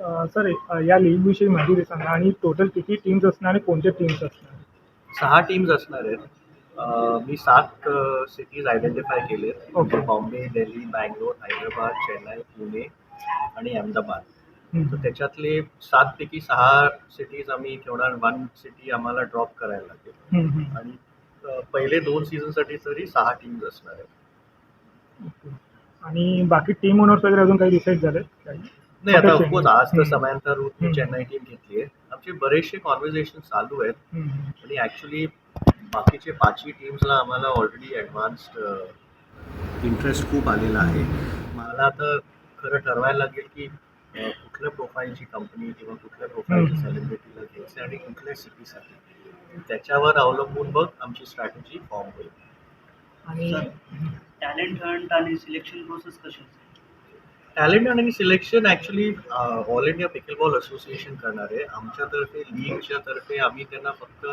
Sir या लीगविषयी माहिती सांगा आणि टोटल किती टीम्स असणार आणि कोणते टीम्स असणार? सहा टीम्स असणार आहेत. मी सात सिटीज आयडेंटिफाय केले Okay. बॉम्बे दिल्ली बँगलोर हैदराबाद चेन्नई पुणे आणि अहमदाबाद. तर त्याच्यातले सातपैकी सहा सिटीज आम्ही ठेवणार. वन सिटी आम्हाला ड्रॉप करायला लागेल. आणि पहिले दोन सीझनसाठी तरी सहा टीम्स असणार आहेत. आणि बाकी टीम ओनर्स वगैरे अजून काही डिसाईड झाले काही नाही आता ऑफकोर्स आज तर. समांतर रूटने. चेन्नई टीम घेतली आहे आमचे बरेचसे कॉन्व्हर्सेशन चालू आहेत. आणि ॲक्च्युली बाकीचे पाचही टीम्सला आम्हाला ऑलरेडी ॲडव्हान्स्ड इंटरेस्ट खूप आलेला आहे मला आता खरं ठरवायला लागेल की कुठल्या प्रोफाईलची कंपनी किंवा कुठल्या प्रोफाईलची. सेलिब्रिटीला घ्यायचं आणि कुठल्या सिटीसाठी त्याच्यावर अवलंबून बघ आमची स्ट्रॅटेजी फॉर्म होईल आणि टॅलेंट हंट आणि सिलेक्शन प्रोसेस कशी असते टॅलेंट आणि selection actually All India Pickleball Association करणार आहे. आमच्यातर्फे लीगच्या तर्फे आम्ही त्यांना फक्त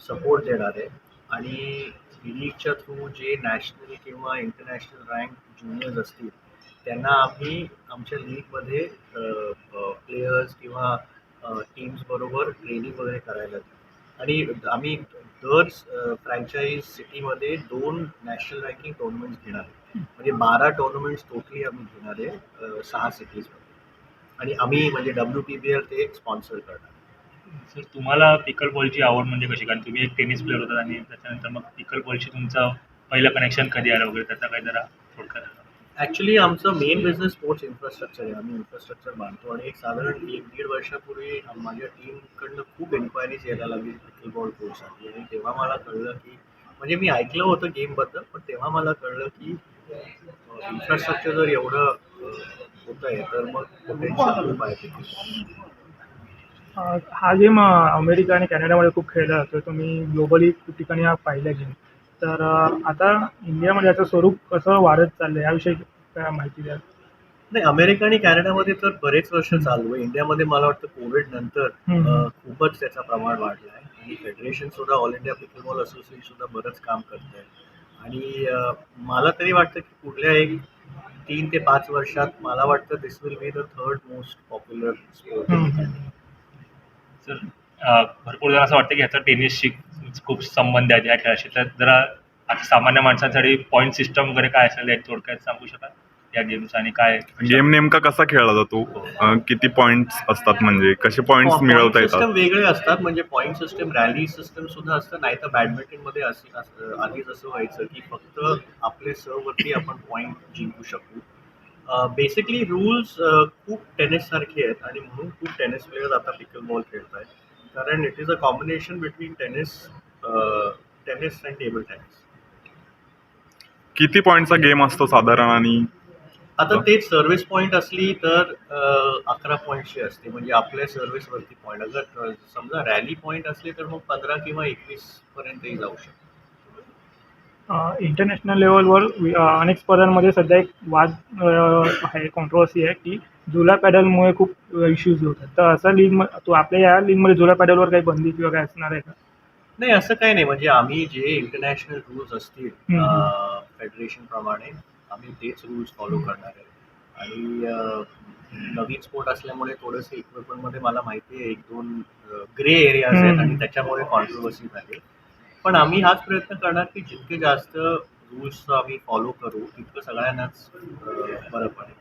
सपोर्ट देणार आहे. आणि लीगच्या थ्रू जे नॅशनल किंवा इंटरनॅशनल रँक ज्युनियर्स असतील त्यांना आम्ही आमच्या लीगमध्ये प्लेयर्स किंवा टीम्स बरोबर ट्रेनिंग वगैरे करायला आणि आम्ही दर फ्रँचाईज सिटीमध्ये दोन नॅशनल रँकिंग टुर्नामेंट्स घेणार आहे. म्हणजे बारा टुर्नामेंट्स टोटली आम्ही घेणार आहे सहा सिटीजमध्ये आणि आम्ही म्हणजे डब्ल्यू पी बी एल ते स्पॉन्सर करणार. सर तुम्हाला पिकल बॉलची आवड म्हणजे कशी? कारण तुम्ही एक टेनिस प्लेअर होता आणि त्याच्यानंतर मग पिकल बॉलशी तुमचं पहिलं कनेक्शन कधी आलं वगैरे? त्याचा काही जरा थोडक्यात ॲक्च्युली आमचं मेन बिझनेस स्पोर्ट्स इन्फ्रास्ट्रक्चर आहे. आम्ही इन्फ्रास्ट्रक्चर बांधतो आणि एक साधारण एक दीड वर्षापूर्वी माझ्या टीमकडनं खूप एन्क्वायरीज यायला लागली पिकलबॉल कोर्टसाठी आणि तेव्हा मला कळलं की म्हणजे मी ऐकलं होतं गेमबद्दल पण तेव्हा मला कळलं की इन्फ्रास्ट्रक्चर जर एवढं होत आहे तर मग पोटेन्शियल खूप आहे पिकलबॉल अं, हा गेम अमेरिका आणि कॅनडामध्ये खूप खेळला जातो तुम्ही ग्लोबली खूप ठिकाणी हा पाहिला गेम. तर आता इंडियामध्ये याचं स्वरूप कसं वाढत चाललं आहे याविषयी काय माहिती द्या नाही अमेरिका आणि कॅनडामध्ये तर बरेच वर्ष चालू आहे. इंडियामध्ये मला वाटतं कोविड नंतर खूपच त्याचं प्रमाण वाढलं आहे आणि फेडरेशन सुद्धा ऑल इंडिया पिकलबॉल असोसिएशन सुद्धा बरंच काम करत आहे आणि मला तरी वाटतं की पुढल्या एक तीन ते पाच वर्षात मला वाटतं this will be the third most popular sport sir भरपूर जण असं वाटतं की ह्याचा टेनिसशी खूप संबंध आहे या खेळाशी. तर जरा आता सामान्य माणसांसाठी पॉईंट सिस्टम वगैरे काय असेल थोडक्यात सांगू शकाल? या गेमचं आणि काय गेम नेमका कसा खेळला जातो? अं, किती पॉइंट्स असतात म्हणजे? कसे पॉइंट्स मिळवता सिस्टम येतात? वेगळे असतात म्हणजे पॉईंट सिस्टम रॅली सिस्टम सुद्धा असतं नाही तर बॅडमिंटनमध्ये असे असं- आधीच असं व्हायचं की फक्त आपले सर्ववरती आपण पॉईंट जिंकू शकू. बेसिकली रूल्स खूप टेनिस सारखे आहेत आणि म्हणून खूप टेनिस प्लेयर्स आता पिकल बॉल खेळत आहेत कारण it is a combination between tennis tennis and table tennis किती पॉइंटचा गेम असतो साधारण आणि आता तेच सर्व्हिस पॉईंट असली तर अकरा पॉईंटची असते. म्हणजे आपल्या सर्व्हिसवरती पॉईंट अ, समजा रॅली पॉईंट असले तर मग पंधरा किंवा एकवीस पर्यंतही जाऊ शकतो. इंटरनॅशनल लेवलवर अनेक स्पर्धांमध्ये सध्या एक वाद आहे कॉन्ट्रोवर्सी आहे की जुला पॅडलमुळे खूप इश्यूज होतात. तर असं लीग तो आपल्या या लीगमध्ये जुला पॅडलवर काही बंदी किंवा काय असणार आहे का? नाही असं काही नाही. म्हणजे आम्ही जे इंटरनॅशनल रूल्स असतील. फेडरेशन प्रमाणे आम्ही तेच रूल्स फॉलो करणार आहे. आणि नवीन स्पोर्ट असल्यामुळे थोडंसं इक्विपमेंटमध्ये मला माहिती आहे एक दोन ग्रे एरियाज आहेत. आणि त्याच्यामुळे कॉन्ट्रोवर्सी झाली. पण आम्ही हाच प्रयत्न करणार की जितके जास्त रूल्स आम्ही फॉलो करू तितकं सगळ्यांनाच बरं पडेल.